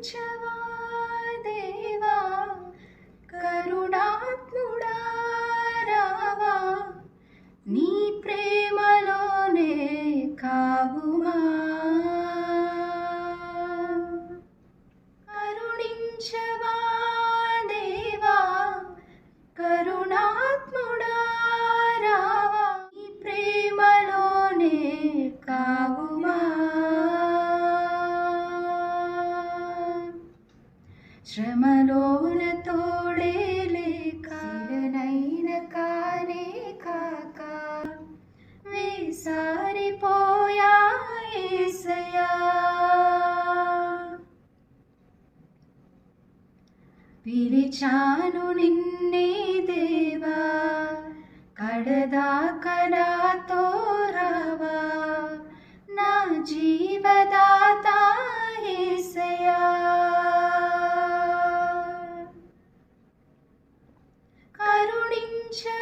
కరుణించవా దేవా? కరుణాత్ముడా రావా? నీ ప్రేమలోనే కావుమా? కరుణించవా దేవా? కరుణాత్ముడా రావా? నీ ప్రేమలోనే కావుమా? శ్రమలోన తోడే లేక నైన కానే కాక వేసారిపోయా యేసయ్యా పిలిచాను నిన్నే దేవా కడదాకా నాతో రావా Adventure